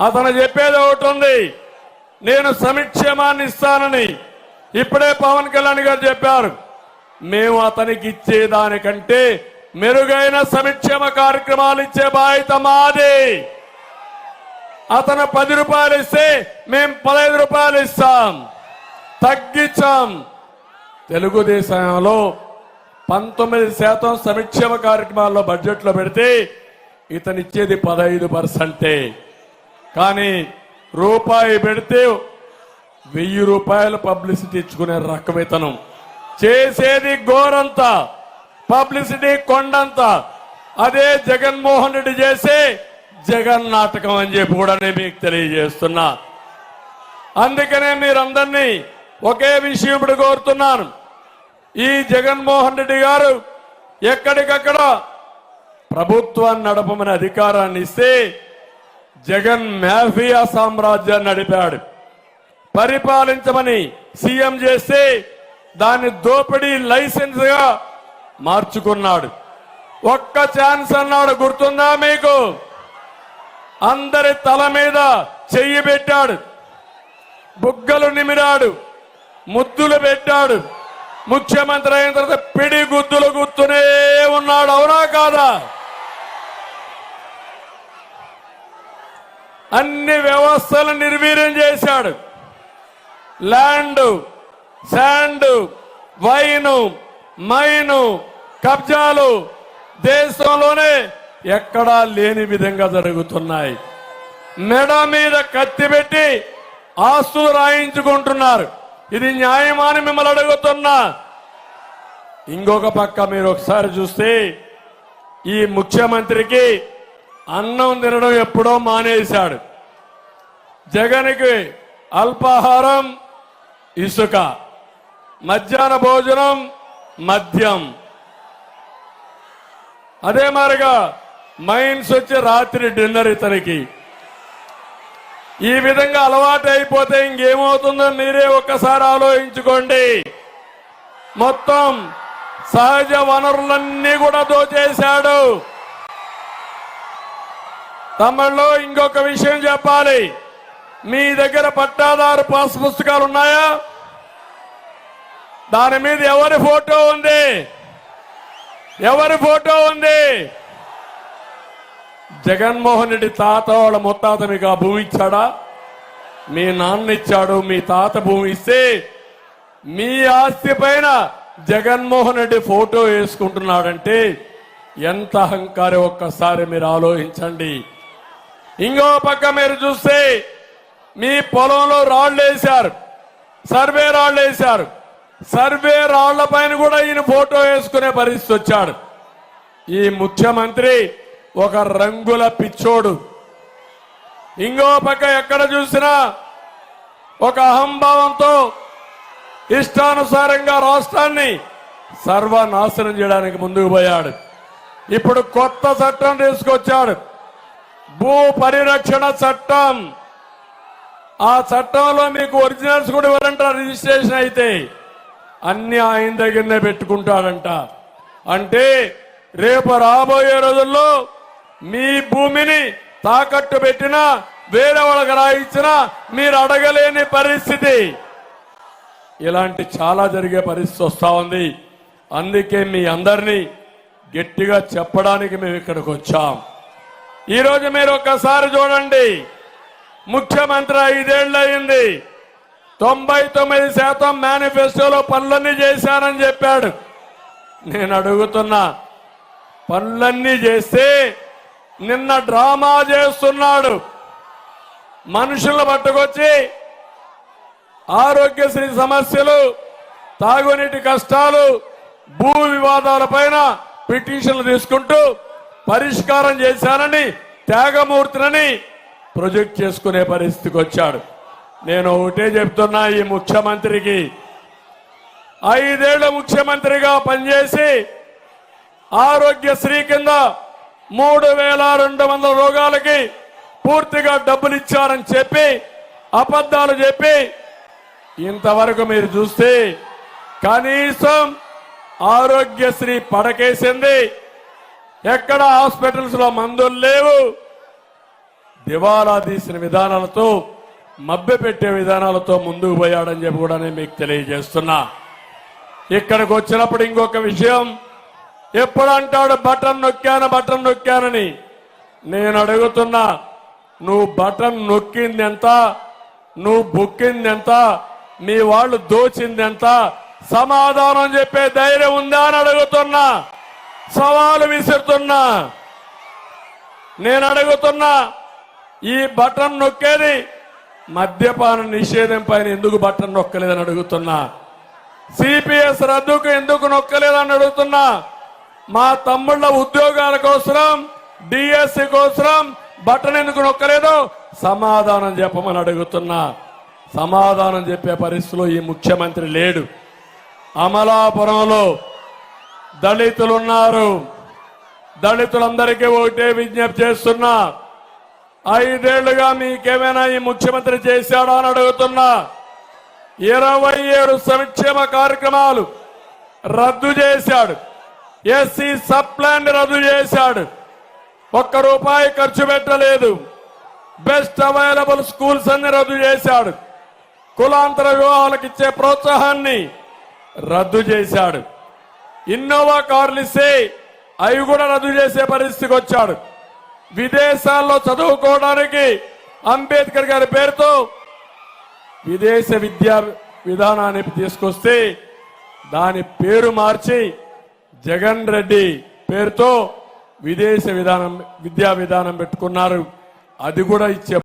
అతను చెప్పేది ఒకటి ఉంది. నేను సమిక్షేమాన్ని ఇస్తానని. ఇప్పుడే పవన్ కళ్యాణ్ గారు చెప్పారు. మేము అతనికి ఇచ్చేదానికంటే మెరుగైన సంక్షేమ కార్యక్రమాలు ఇచ్చే బాధ్యత మాది. అతను పది రూపాయలు ఇస్తే మేము పదహైదు రూపాయలు ఇస్తాం. తగ్గించాం. తెలుగుదేశంలో పంతొమ్మిది శాతం సంక్షేమ కార్యక్రమాల్లో బడ్జెట్లో పెడితే ఇతనిచ్చేది పదహైదు పర్సెంటే. కానీ రూపాయి పెడితే వెయ్యి రూపాయలు పబ్లిసిటీ ఇచ్చుకునే రకమితనం. చేసేది గోరంతా పబ్లిసిటీ కొండంత. అదే జగన్మోహన్ రెడ్డి చేసే జగన్ నాటకం అని చెప్పి కూడా నేను మీకు తెలియజేస్తున్నా. అందుకనే మీరందరినీ ఒకే విషయం ఇప్పుడు కోరుతున్నాను. ఈ జగన్మోహన్ రెడ్డి గారు ఎక్కడికక్కడ ప్రభుత్వాన్ని నడపమని అధికారాన్ని ఇస్తే జగన్ మాఫియా సామ్రాజ్యాన్ని నడిపాడు. పరిపాలించమని సీఎం చేస్తే దాన్ని దోపిడీ లైసెన్స్గా మార్చుకున్నాడు. ఒక్క ఛాన్స్ అన్నాడు గుర్తుందా మీకు? అందరి తల మీద చెయ్యి పెట్టాడు. బుగ్గలు నిమిరాడు. ముద్దులు పెట్టాడు. ముఖ్యమంత్రి అయిన తర్వాత పిడి గుద్దులు గుర్తునే ఉన్నాడు. అవునా కాదా? అన్ని వ్యవస్థలు నిర్వీర్యం చేశాడు. ల్యాండ్ శాండ్ వైను మైను కబ్జాలు దేశంలోనే ఎక్కడా లేని విధంగా జరుగుతున్నాయి. మెడ మీద కత్తి పెట్టి ఆస్తులు రాయించుకుంటున్నారు. ఇది న్యాయమాని మిమ్మల్ని అడుగుతున్నా. ఇంకొక పక్క మీరు ఒకసారి చూస్తే ఈ ముఖ్యమంత్రికి అన్నం తినడం ఎప్పుడో మానేశాడు. జగన్కి అల్పాహారం ఇసుక. మధ్యాహ్న భోజనం మద్యం. అదే మారిగా మైన్స్ వచ్చి రాత్రి డిన్నర్ ఇతనికి. ఈ విధంగా అలవాటు అయిపోతే ఇంకేమవుతుందో మీరే ఒక్కసారి ఆలోచించుకోండి. మొత్తం సహజ వనరులన్నీ కూడా దోచేశాడు. తమిళలో ఇంకొక విషయం చెప్పాలి. మీ దగ్గర పట్టాదారు పాస్ పుస్తకాలు ఉన్నాయా? దాని మీద ఎవరి ఫోటో ఉంది? ఎవరి ఫోటో ఉంది? జగన్మోహన్ రెడ్డి తాత వాళ్ళ ముత్తాత మీకు ఆ భూమి ఇచ్చాడా? మీ నాన్న ఇచ్చాడు మీ తాత భూమి ఇస్తే మీ ఆస్తి పైన జగన్మోహన్ రెడ్డి ఫోటో వేసుకుంటున్నాడంటే ఎంత అహంకారం ఒక్కసారి మీరు ఆలోచించండి. ఇంకో పక్క మీరు చూస్తే మీ పొలంలో రాళ్ళు వేశారు. సర్వే రాళ్ళు వేశారు. సర్వే రాళ్ళ పైన కూడా ఈయన ఫోటో వేసుకునే పరిస్థితి వచ్చాడు. ఈ ముఖ్యమంత్రి ఒక రంగుల పిచ్చోడు. ఇంకో పక్క ఎక్కడ చూసినా ఒక అహంభావంతో ఇష్టానుసారంగా రాష్ట్రాన్ని సర్వనాశనం చేయడానికి ముందుకు పోయాడు. ఇప్పుడు కొత్త చట్టం తీసుకొచ్చాడు. భూ పరిరక్షణ చట్టం. ఆ చట్టంలో మీకు ఒరిజినల్స్ కూడా ఇవ్వాలంట రిజిస్ట్రేషన్ అయితే అన్ని ఆయన దగ్గరనే పెట్టుకుంటాడంట అంటే రేపు రాబోయే రోజుల్లో మీ భూమిని తాకట్టు పెట్టినా వేరే వాళ్ళకి రాయించినా మీరు అడగలేని పరిస్థితి. ఇలాంటి చాలా జరిగే పరిస్థితి వస్తా ఉంది. అందుకే మీ అందరినీ గట్టిగా చెప్పడానికి మేము ఇక్కడికి వచ్చాం. ఈరోజు మీరు ఒక్కసారి చూడండి. ముఖ్యమంత్రి ఐదేళ్ళు అయింది తొంభై తొమ్మిది శాతం మేనిఫెస్టోలో పనులన్నీ చేశానని చెప్పాడు. నేను అడుగుతున్నా పనులన్నీ చేస్తే నిన్న డ్రామా చేస్తున్నాడు. మనుషులను పట్టుకొచ్చి ఆరోగ్యశ్రీ సమస్యలు తాగునీటి కష్టాలు భూ వివాదాల పైన పిటిషన్లు తీసుకుంటూ పరిష్కారం చేశానని త్యాగమూర్తిని ప్రొజెక్ట్ చేసుకునే పరిస్థితికి వచ్చాడు. నేను ఒకటే చెప్తున్నా ఈ ముఖ్యమంత్రికి ఐదేళ్ళ ముఖ్యమంత్రిగా పనిచేసి ఆరోగ్యశ్రీ కింద మూడు వేల రెండు వందల రోగాలకి పూర్తిగా డబ్బులు ఇచ్చారని చెప్పి అబద్ధాలు చెప్పి ఇంతవరకు మీరు చూస్తే కనీసం ఆరోగ్యశ్రీ పడకేసింది ఎక్కడ హాస్పిటల్స్లో మందులు లేవు? దివాలా తీసిన విధానాలతో మభ్యపెట్టే విధానాలతో ముందుకు పోయాడని చెప్పి కూడా నేను మీకు తెలియజేస్తున్నా. ఇక్కడికి వచ్చినప్పుడు ఇంకొక విషయం. ఎప్పుడు అంటాడు బటన్ నొక్కాను బటన్ నొక్కానని? నేను అడుగుతున్నా నువ్వు బటన్ నొక్కింది ఎంత నువ్వు బుక్కింది ఎంత మీ వాళ్ళు దోచింది ఎంత సమాధానం చెప్పే ధైర్యం ఉందా అని అడుగుతున్నా. సవాలు విసురుతున్నా. నేను అడుగుతున్నా ఈ బటన్ నొక్కేది మద్యపాన నిషేధం పైన ఎందుకు బటన్ నొక్కలేదని అడుగుతున్నా. సిపిఎస్ రద్దుకు ఎందుకు నొక్కలేదని అడుగుతున్నా. మా తమ్ముళ్ళ ఉద్యోగాల కోసం డిఎస్సి కోసం బటన్ ఎందుకు నొక్కలేదో సమాధానం చెప్పమని అడుగుతున్నా. సమాధానం చెప్పే పరిస్థితిలో ఈ ముఖ్యమంత్రి లేడు. అమలాపురంలో దళితులున్నారు దళితులందరికీ ఒకటే విజ్ఞప్తి చేస్తున్నా. ఐదేళ్ళుగా మీకేమైనా ఈ ముఖ్యమంత్రి చేశాడా అని అడుగుతున్నా. ఇరవై ఏడు సంక్షేమ కార్యక్రమాలు రద్దు చేశాడు. ఎస్సీ సబ్ ప్లాన్ రద్దు చేశాడు. ఒక్క రూపాయి ఖర్చు పెట్టలేదు. బెస్ట్ అవైలబుల్ స్కూల్స్ అన్ని రద్దు చేశాడు. కులాంతర వివాహాలకు ఇచ్చే ప్రోత్సాహాన్ని రద్దు చేశాడు. ఇన్నోవా కార్లు ఇస్తే అవి కూడా రద్దు చేసే పరిస్థితికి వచ్చాడు. విదేశాల్లో చదువుకోవడానికి అంబేద్కర్ గారి పేరుతో విదేశ విద్యా విధానాన్ని తీసుకొస్తే దాని పేరు మార్చి జగన్ రెడ్డి పేరుతో విదేశ విధానం విద్యా విధానం పెట్టుకున్నారు. అది కూడా ఇచ్చే